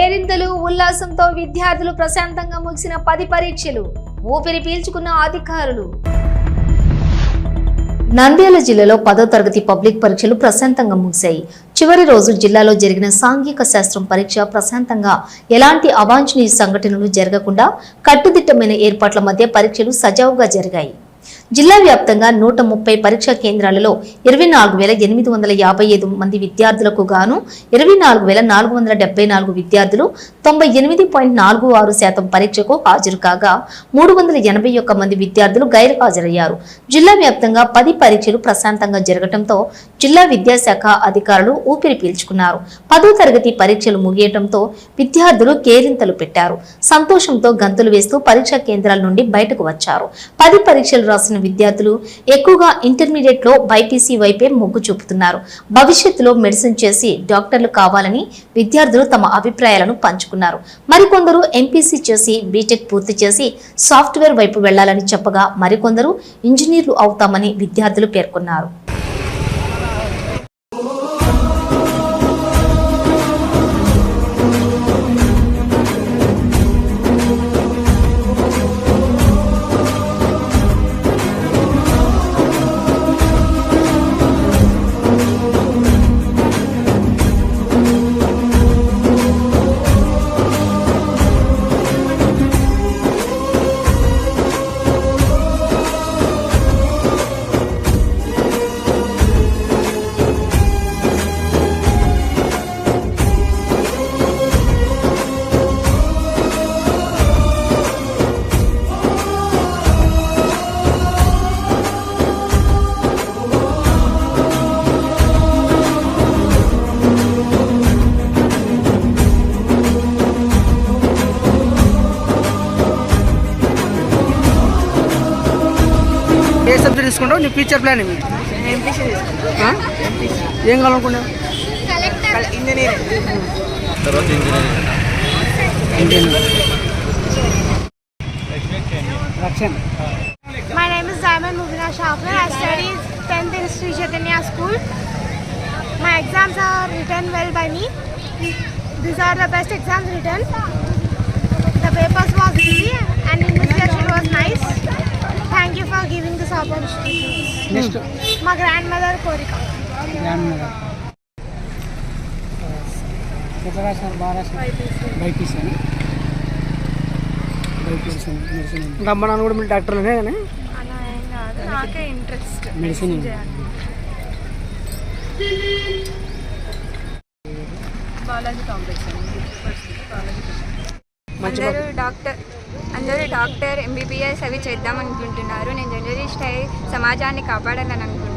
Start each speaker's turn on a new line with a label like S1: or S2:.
S1: కేరింతలు ఉల్లాసంతో విద్యార్థులు ప్రశాంతంగా ముగిసిన పది పరీక్షలు ఊపిరి పీల్చుకున్న అధికారులు. నంద్యాల జిల్లాలో పదో తరగతి పబ్లిక్ పరీక్షలు ప్రశాంతంగా ముగిశాయి. చివరి రోజు జిల్లాలో జరిగిన సాంఘిక శాస్త్రం పరీక్ష ప్రశాంతంగా ఎలాంటి అవాంఛనీయ సంఘటనలు జరగకుండా కట్టుదిట్టమైన ఏర్పాట్ల మధ్య పరీక్షలు సజావుగా జరిగాయి. జిల్లా వ్యాప్తంగా నూట ముప్పై పరీక్షా కేంద్రాలలో ఇరవై నాలుగు వేల ఎనిమిది వందల యాభై ఐదు మంది విద్యార్థులకు గాను ఇరవై నాలుగు వేల నాలుగు వందల డెబ్బై నాలుగు విద్యార్థులు తొంభై ఎనిమిది పాయింట్ నాలుగు ఆరు శాతం పరీక్షకు హాజరు కాగా మూడు వందల ఎనభై ఒక్క మంది విద్యార్థులు గైరు హాజరయ్యారు జిల్లా వ్యాప్తంగా పది పరీక్షలు ప్రశాంతంగా జరగటంతో జిల్లా విద్యాశాఖ అధికారులు ఊపిరి పీల్చుకున్నారు. పదో తరగతి పరీక్షలు ముగియటంతో విద్యార్థులు కేరింతలు పెట్టారు. సంతోషంతో గంతులు వేస్తూ పరీక్షా కేంద్రాల నుండి బయటకు వచ్చారు. పది పరీక్షలు రాసిన విద్యార్థులు ఎక్కువగా ఇంటర్మీడియట్లో బైపీసీ వైపే మొగ్గు చూపుతున్నారు. భవిష్యత్తులో మెడిసిన్ చేసి డాక్టర్లు కావాలని విద్యార్థులు తమ అభిప్రాయాలను పంచుకున్నారు. మరికొందరు ఎంపీసీ చేసి బీటెక్ పూర్తి చేసి సాఫ్ట్వేర్ వైపు వెళ్ళాలని చెప్పగా మరికొందరు ఇంజనీర్లు అవుతామని విద్యార్థులు పేర్కొన్నారు.
S2: ఏ సబ్జెక్ట్ తీసుకుంటావు నీ ఫ్యూచర్ ప్లాన్ ఏమి ఆ? ఏం కావాలనుకున్నావు రక్షణ
S3: My name is Diamond Mubina Shafner. I study 10th in Sri Chaitanya School. My exams are written well by me. These are the best exams written. The papers
S2: ఎట్లా రాసినారు బాగా రాసినారు బైపీసీ అని BiPC medicine ఇంకా అమ్మ నాన్న కూడా మీరు డాక్టర్లనే కానీ
S3: నాకే interest
S2: medicine
S4: Balaji complex doctor అందరూ డాక్టర్ ఎంబీబీఎస్ అవి చేద్దాం అనుకుంటున్నారు. నేను జర్నలిస్ట్ అయి సమాజాన్ని కాపాడాలని అనుకుంటున్నాను.